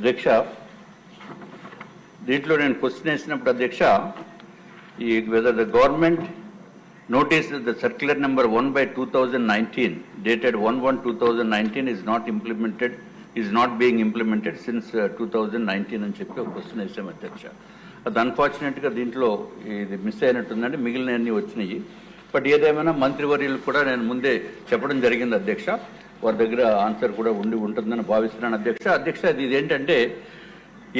అధ్యక్ష దీంట్లో నేను క్వశ్చన్ వేసినప్పుడు అధ్యక్ష ఈ whether the government notice that the circular number 1 by 2019 dated 1/1/2019 is not implemented, is not being implemented since uh, 2019 అని చెప్పి ఒక క్వశ్చన్ వేసాం అధ్యక్ష. అది అన్ఫార్చునేట్గా దీంట్లో ఇది మిస్ అయినట్టుందండి మిగిలినవన్నీ వచ్చినాయి. బట్ ఏదేమైనా మంత్రివర్యులు కూడా నేను ముందే చెప్పడం జరిగింది అధ్యక్ష. వారి దగ్గర ఆన్సర్ కూడా ఉండి ఉంటుందని భావిస్తున్నాను. అధ్యక్ష అధ్యక్ష ఇది ఇదేంటంటే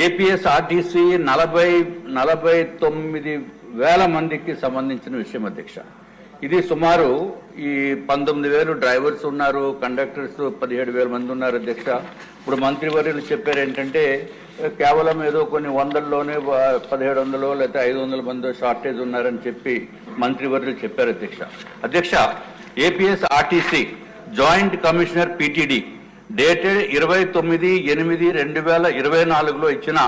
ఏపీఎస్ ఆర్టీసీ నలభై నలభై తొమ్మిది వేల మందికి సంబంధించిన విషయం అధ్యక్ష. ఇది సుమారు ఈ పంతొమ్మిది వేలు డ్రైవర్స్ ఉన్నారు కండక్టర్స్ పదిహేడు వేల మంది ఉన్నారు అధ్యక్ష. ఇప్పుడు మంత్రివర్యులు చెప్పారు ఏంటంటే కేవలం ఏదో కొన్ని వందల్లోనే పదిహేడు వందలు లేకపోతే ఐదు వందల మంది షార్టేజ్ ఉన్నారని చెప్పి మంత్రివర్యులు చెప్పారు అధ్యక్ష. అధ్యక్ష APS RTC joint commissioner PTD dated ఇరవై తొమ్మిది ఎనిమిది రెండు వేల ఇరవై నాలుగులో ఇచ్చిన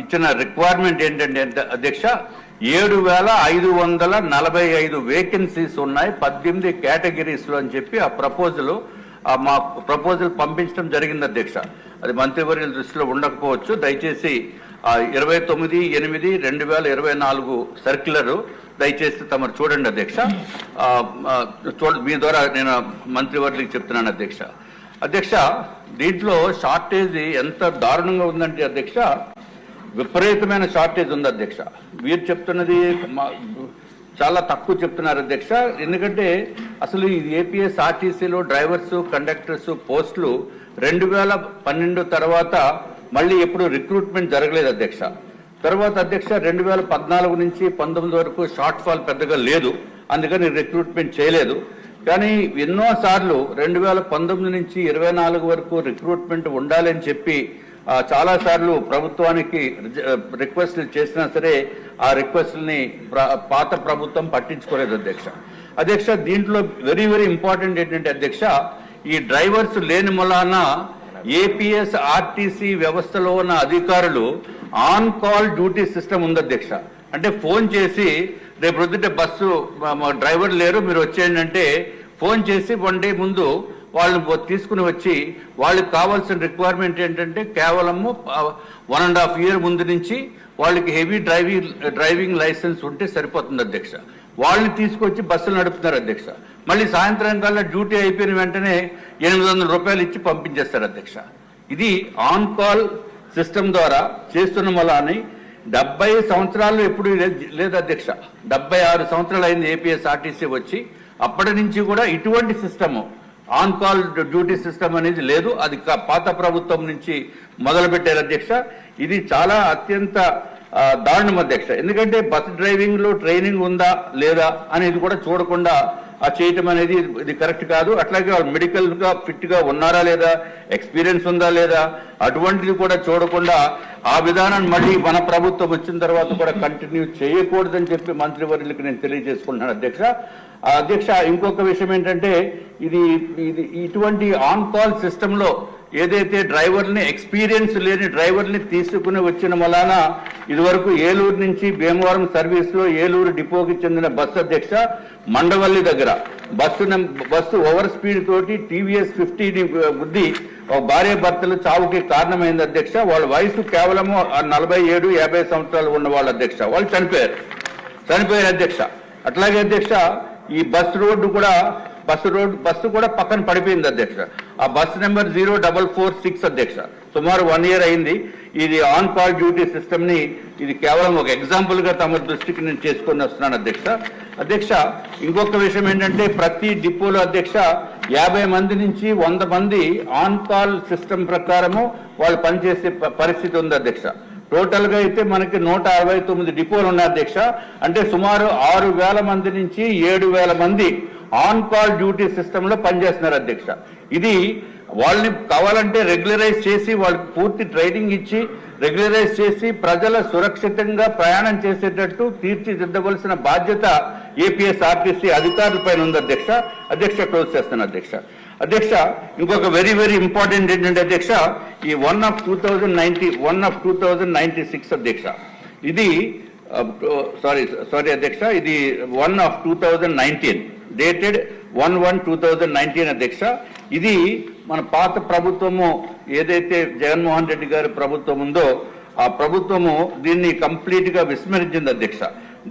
ఇచ్చిన రిక్వైర్మెంట్ ఏంటంటే అధ్యక్ష ఏడు వేల ఐదు వందల నలభై ఐదు వేకెన్సీస్ ఉన్నాయి పద్దెనిమిది కేటగిరీస్లో అని చెప్పి ఆ ప్రపోజల్ మా ప్రపోజల్ పంపించడం జరిగింది అధ్యక్ష. అది మంత్రివర్యుల దృష్టిలో ఉండకపోవచ్చు. దయచేసి ఇరవై తొమ్మిది ఎనిమిది రెండు వేల ఇరవై నాలుగు సర్క్యులర్ దయచేసి తమరు చూడండి అధ్యక్ష. చూడ మీ ద్వారా నేను మంత్రివర్యులకు చెప్తున్నాను అధ్యక్ష. అధ్యక్ష దీంట్లో షార్టేజ్ ఎంత దారుణంగా ఉందంటే అధ్యక్ష విపరీతమైన షార్టేజ్ ఉంది అధ్యక్ష. వీరు చెప్తున్నది చాలా తక్కువ చెప్తున్నారు అధ్యక్ష. ఎందుకంటే అసలు ఈ ఏపీఎస్ ఆర్టీసీలో డ్రైవర్స్ కండక్టర్స్ పోస్టులు రెండు వేల పన్నెండు తర్వాత మళ్ళీ ఎప్పుడు రిక్రూట్మెంట్ జరగలేదు అధ్యక్ష. తర్వాత అధ్యక్ష రెండు వేల పద్నాలుగు నుంచి పంతొమ్మిది వరకు షార్ట్ ఫాల్ పెద్దగా లేదు. అందుకని రిక్రూట్మెంట్ చేయలేదు. కానీ ఎన్నో సార్లు రెండు వేల పంతొమ్మిది నుంచి ఇరవై నాలుగు వరకు రిక్రూట్మెంట్ ఉండాలని చెప్పి చాలా సార్లు ప్రభుత్వానికి రిక్వెస్ట్లు చేసినా సరే ఆ రిక్వెస్ట్ని పాత ప్రభుత్వం పట్టించుకోలేదు అధ్యక్ష. అధ్యక్ష దీంట్లో వెరీ వెరీ ఇంపార్టెంట్ ఏంటంటే అధ్యక్ష ఈ డ్రైవర్స్ లేని మూలాన ఏపీఎస్ ఆర్టీసీ వ్యవస్థలో ఉన్న అధికారులు ఆన్ కాల్ డ్యూటీ సిస్టమ్ ఉంది అధ్యక్ష. అంటే ఫోన్ చేసి రేపు ప్రొద్దుటే బస్సు డ్రైవర్ లేరు మీరు వచ్చేయండి అంటే ఫోన్ చేసి వన్ డే ముందు వాళ్ళని తీసుకుని వచ్చి వాళ్ళకి కావాల్సిన రిక్వైర్మెంట్ ఏంటంటే కేవలము వన్ అండ్ హాఫ్ ఇయర్ ముందు నుంచి వాళ్ళకి హెవీ డ్రైవింగ్ డ్రైవింగ్ లైసెన్స్ ఉంటే సరిపోతుంది అధ్యక్ష. వాళ్ళని తీసుకొచ్చి బస్సులు నడుపుతున్నారు అధ్యక్ష. మళ్ళీ సాయంత్రం కల్లా డ్యూటీ అయిపోయిన వెంటనే ఎనిమిది వందల రూపాయలు ఇచ్చి పంపించేస్తారు అధ్యక్ష. ఇది ఆన్ కాల్ సిస్టమ్ ద్వారా చేస్తున్న వల్ల డెబ్బై సంవత్సరాలు ఎప్పుడు లేదు అధ్యక్ష. డెబ్బై ఆరు సంవత్సరాలు అయింది ఏపీఎస్ఆర్టీసీ వచ్చి. అప్పటి నుంచి కూడా ఇటువంటి system on call duty system అనేది లేదు. అది పాత ప్రభుత్వం నుంచి మొదలుపెట్టారు అధ్యక్ష. ఇది చాలా అత్యంత దారుణం అధ్యక్ష. ఎందుకంటే బస్ డ్రైవింగ్లో ట్రైనింగ్ ఉందా లేదా అనేది కూడా చూడకుండా ఆ చేయటం అనేది ఇది కరెక్ట్ కాదు. అట్లాగే వాళ్ళు మెడికల్గా ఫిట్గా ఉన్నారా లేదా ఎక్స్పీరియన్స్ ఉందా లేదా అటువంటిది కూడా చూడకుండా ఆ విధానాన్ని మళ్ళీ మన ప్రభుత్వం వచ్చిన తర్వాత కూడా కంటిన్యూ చేయకూడదని చెప్పి మంత్రివర్యులకు నేను తెలియజేసుకుంటున్నాను అధ్యక్ష. అధ్యక్ష ఇంకొక విషయం ఏంటంటే ఇది ఇది ఇటువంటి ఆన్ కాల్ సిస్టమ్లో ఏదైతే డ్రైవర్ని ఎక్స్పీరియన్స్ లేని డ్రైవర్ని తీసుకుని వచ్చిన వలన ఇదివరకు ఏలూరు నుంచి భీమవరం సర్వీస్లో ఏలూరు డిపోకి చెందిన బస్సు అధ్యక్ష మండవల్లి దగ్గర. బస్సు బస్సు ఓవర్ స్పీడ్ తోటి టీవీఎస్ ఫిఫ్టీని బుద్ధి ఒక భార్య భర్తలు చావుకి కారణమైంది అధ్యక్ష. వాళ్ళ వయసు కేవలము నలభై ఏడు యాభై సంవత్సరాలు ఉన్న వాళ్ళ అధ్యక్ష. వాళ్ళు చనిపోయారు. చనిపోయారు అధ్యక్ష. అట్లాగే అధ్యక్ష ఈ బస్సు రోడ్డు కూడా బస్సు రోడ్డు బస్సు కూడా పక్కన పడిపోయింది అధ్యక్ష. ఆ bus number zero double four six అధ్యక్ష. సుమారు వన్ ఇయర్ అయింది. ఇది ఆన్ కాల్ డ్యూటీ సిస్టమ్ని ఇది కేవలం ఒక ఎగ్జాంపుల్గా తమ దృష్టికి నేను చేసుకొని వస్తున్నాను అధ్యక్ష. అధ్యక్ష ఇంకొక విషయం ఏంటంటే ప్రతి డిపోలో అధ్యక్ష యాభై మంది నుంచి వంద మంది ఆన్ కాల్ సిస్టమ్ ప్రకారము వాళ్ళు పనిచేసే ప- పరిస్థితి ఉంది అధ్యక్ష. టోటల్గా అయితే మనకి నూట అరవై తొమ్మిది డిపోలు ఉన్నాయి అధ్యక్ష. అంటే సుమారు ఆరు వేల మంది నుంచి ఏడు వేల మంది ఆన్ కాల్ డ్యూటీ సిస్టమ్లో పనిచేస్తున్నారు అధ్యక్ష. ఇది వాళ్ళని కావాలంటే రెగ్యులరైజ్ చేసి వాళ్ళకి పూర్తి ట్రైనింగ్ ఇచ్చి రెగ్యులరైజ్ చేసి ప్రజల సురక్షితంగా ప్రయాణం చేసేటట్టు తీర్చిదిద్దవలసిన బాధ్యత ఏపీఎస్ఆర్టీసీ అధికారులపైన ఉంది అధ్యక్ష. అధ్యక్ష క్లోజ్ చేస్తాను అధ్యక్ష. అధ్యక్ష ఇంకొక వెరీ వెరీ ఇంపార్టెంట్ ఏంటంటే అధ్యక్ష ఈ one of two thousand ninety one of two thousand ninety six అధ్యక్ష. ఇది సారీ సారీ అధ్యక్ష ఇది one of two thousand nineteen dated one one two thousand nineteen అధ్యక్ష. ఇది మన పాత ప్రభుత్వము ఏదైతే జగన్మోహన్ రెడ్డి గారి ప్రభుత్వం ఉందో ఆ ప్రభుత్వము దీన్ని కంప్లీట్గా విస్మరించింది అధ్యక్ష.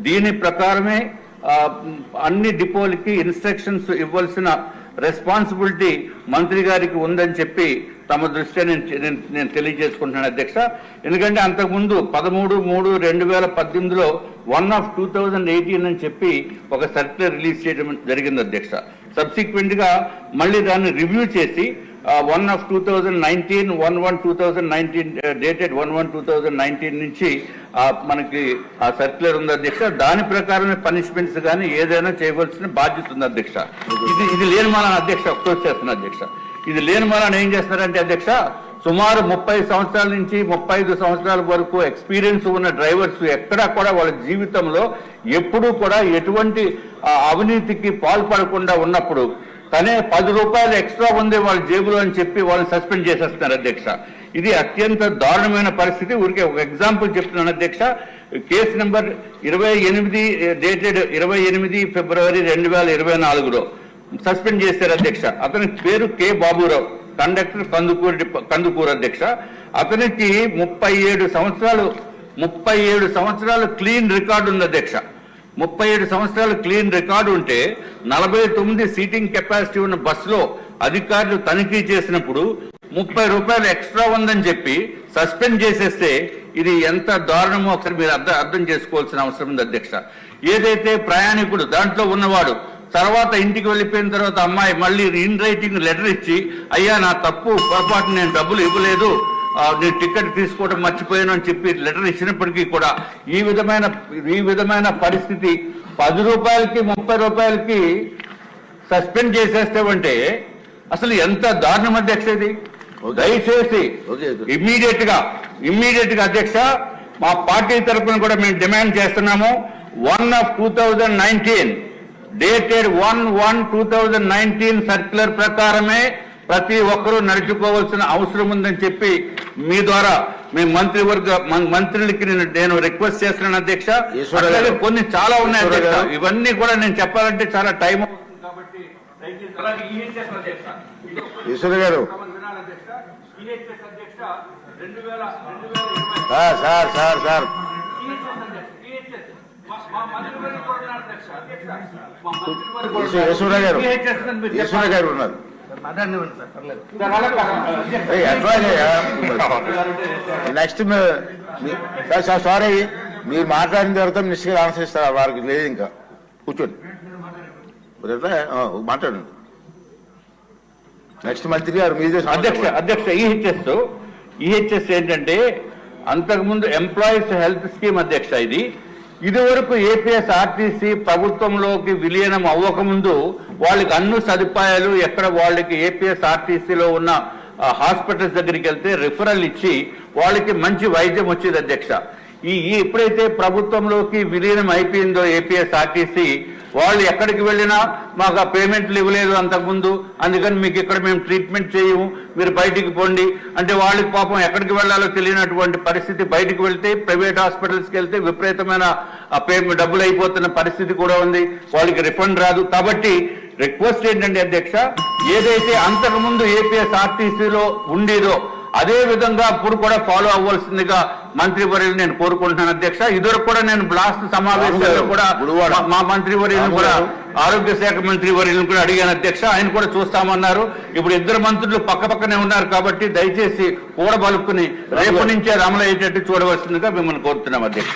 దీని ప్రకారమే అన్ని డిపోలకి ఇన్స్ట్రక్షన్స్ ఇవ్వాల్సిన రెస్పాన్సిబిలిటీ మంత్రి గారికి ఉందని చెప్పి తమ దృష్ట్యా నేను నేను- తెలియజేసుకుంటున్నాను అధ్యక్ష. ఎందుకంటే అంతకుముందు పదమూడు మూడు రెండు వేల పద్దెనిమిదిలో one of two thousand eighteen అని చెప్పి ఒక సర్క్యులర్ రిలీజ్ చేయడం జరిగింది అధ్యక్ష. సబ్సిక్వెంట్గా మళ్ళీ దాన్ని రివ్యూ చేసి one of two thousand nineteen one one two thousand nineteen dated one one two thousand nineteen నుంచి మనకి ఆ సర్క్యులర్ ఉంది అధ్యక్ష. దాని ప్రకారమే పనిష్మెంట్స్ కానీ ఏదైనా చేయవలసిన బాధ్యత ఉంది అధ్యక్ష. ఇది ఇది లేని మన అధ్యక్ష అప్రోచ్ చేస్తున్నా అధ్యక్ష. ఇది లేని మన ఏం చేస్తున్నారంటే అధ్యక్ష సుమారు ముప్పై సంవత్సరాల నుంచి ముప్పై ఐదు సంవత్సరాల వరకు ఎక్స్పీరియన్స్ ఉన్న డ్రైవర్స్ ఎక్కడా కూడా వాళ్ళ జీవితంలో ఎప్పుడూ కూడా ఎటువంటి అవినీతికి పాల్పడకుండా ఉన్నప్పుడు తనే పది రూపాయలు ఎక్స్ట్రా ఉంది వాళ్ళ జేబులో అని చెప్పి వాళ్ళని సస్పెండ్ చేసేస్తున్నారు అధ్యక్ష. ఇది అత్యంత దారుణమైన పరిస్థితి. ఊరికే ఒక ఎగ్జాంపుల్ చెప్తున్నాను అధ్యక్ష. కేసు నెంబర్ ఇరవై ఎనిమిది డేటెడ్ ఇరవై ఎనిమిది ఫిబ్రవరి రెండు వేల ఇరవై నాలుగులో. సస్పెండ్ చేశారు అధ్యక్ష. అతని పేరు కె. బాబురావు కండక్టర్ కందుకూరు కందుకూరు అధ్యక్ష. అతనికి ముప్పై ఏడు సంవత్సరాలు ముప్పై ఏడు సంవత్సరాలు క్లీన్ రికార్డు ఉంది అధ్యక్ష. ముప్పై ఏడు సంవత్సరాలు క్లీన్ రికార్డు ఉంటే నలభై తొమ్మిది సీటింగ్ కెపాసిటీ ఉన్న బస్సులో అధికారులు తనిఖీ చేసినప్పుడు ముప్పై రూపాయలు ఎక్స్ట్రా ఉందని చెప్పి సస్పెండ్ చేసేస్తే ఇది ఎంత దారుణమో ఒకసారి మీరు అర్థం అర్థం చేసుకోవాల్సిన అవసరం ఉంది అధ్యక్ష. ఏదైతే ప్రయాణికుడు దాంట్లో ఉన్నవాడు తర్వాత ఇంటికి వెళ్ళిపోయిన తర్వాత అమ్మాయి మళ్ళీ ఇన్ రైటింగ్ లెటర్ ఇచ్చి అయ్యా నా తప్పు పొరపాటు నేను డబ్బులు ఇవ్వలేదు నేను టికెట్ తీసుకోవడం మర్చిపోయాను అని చెప్పి లెటర్ ఇచ్చినప్పటికీ కూడా ఈ విధమైన ఈ విధమైన పరిస్థితి పది రూపాయలకి ముప్పై రూపాయలకి సస్పెండ్ చేసేస్తామంటే అసలు ఎంత దారుణం అధ్యక్ష ఇది? దయచేసి. ఇమ్మీడియట్గా ఇమ్మీడియట్గా అధ్యక్ష మా పార్టీ తరఫున కూడా మేము డిమాండ్ చేస్తున్నాము. One of two thousand nineteen dated one one two thousand nineteen circular ప్రకారమే ప్రతి ఒక్కరూ నడుచుకోవాల్సిన అవసరం ఉందని చెప్పి మీ ద్వారా మీ మంత్రివర్గ మంత్రులకి నేను నేను రిక్వెస్ట్ చేస్తున్నాను అధ్యక్ష. కొన్ని చాలా ఉన్నాయి అధ్యక్ష. ఇవన్నీ కూడా నేను చెప్పాలంటే చాలా టైం అవుతుంది కాబట్టి ఈశ్వర గారు కావాలి వినాలి అధ్యక్ష EHS అధ్యక్ష రెండు వేల రెండు వేల ఇరవై సార్ సార్ సార్ మా- మా మా ఈశ్వర గారు. గారు ఉన్నారు. నెక్స్ట్ సార్ సారీ మీరు మాట్లాడిన తర్వాత నిశ్చిగా ఆన్సర్ ఇస్తారు. వారికి లేదు ఇంకా. కూర్చోండి. మాట్లాడండి. నెక్స్ట్ మంత్రి గారు మీదే అధ్యక్ష అధ్యక్ష ఈహెచ్ఎస్ ఈహెచ్ఎస్ ఏంటంటే అంతకుముందు ఎంప్లాయీస్ హెల్త్ స్కీమ్ అధ్యక్ష ఇది. ఇది వరకు ఏపీఎస్ ఆర్టీసీ ప్రభుత్వంలోకి విలీనం అవ్వకముందు వాళ్ళకి అన్ని సదుపాయాలు ఎక్కడ వాళ్ళకి ఏపీఎస్ ఆర్టీసీలో ఉన్న హాస్పిటల్స్ దగ్గరికి వెళ్తే రిఫరల్ ఇచ్చి వాళ్ళకి మంచి వైద్యం వచ్చేది అధ్యక్ష. ఈ ఈ ఎప్పుడైతే ప్రభుత్వంలోకి విలీనం అయిపోయిందో ఏపీఎస్ ఆర్టీసీ వాళ్ళు ఎక్కడికి వెళ్ళినా మాకు ఆ పేమెంట్లు ఇవ్వలేదు అంతకుముందు. అందుకని మీకు ఇక్కడ మేము ట్రీట్మెంట్ చేయము. మీరు బయటికి పోండి. అంటే వాళ్ళకి పాపం ఎక్కడికి వెళ్ళాలో తెలియనటువంటి పరిస్థితి బయటికి వెళ్తే ప్రైవేట్ హాస్పిటల్స్కి వెళ్తే విపరీతమైన ఆ పేమెంట్ డబ్బులు అయిపోతున్న పరిస్థితి కూడా ఉంది. వాళ్ళకి రిఫండ్ రాదు. కాబట్టి రిక్వెస్ట్ ఏంటంటే అధ్యక్ష? ఏదైతే అంతకుముందు ఏపీఎస్ ఆర్టీసీలో ఉండేదో అదే విధంగా ఇప్పుడు కూడా ఫాలో అవ్వాల్సిందిగా మంత్రివర్యులు నేను కోరుకుంటున్నాను అధ్యక్ష. ఇదివరకు కూడా నేను బ్లాస్ట్ సమావేశంలో కూడా. మా- మా మంత్రివర్యులను కూడా ఆరోగ్య శాఖ మంత్రి వర్యులను కూడా అడిగాను అధ్యక్ష. ఆయన కూడా చూస్తామన్నారు. ఇప్పుడు ఇద్దరు మంత్రులు పక్క పక్కనే ఉన్నారు కాబట్టి దయచేసి కూడబలుక్కుని రేపు నుంచే అయ్యేటట్టు చూడవలసిందిగా మిమ్మల్ని కోరుతున్నాం అధ్యక్ష.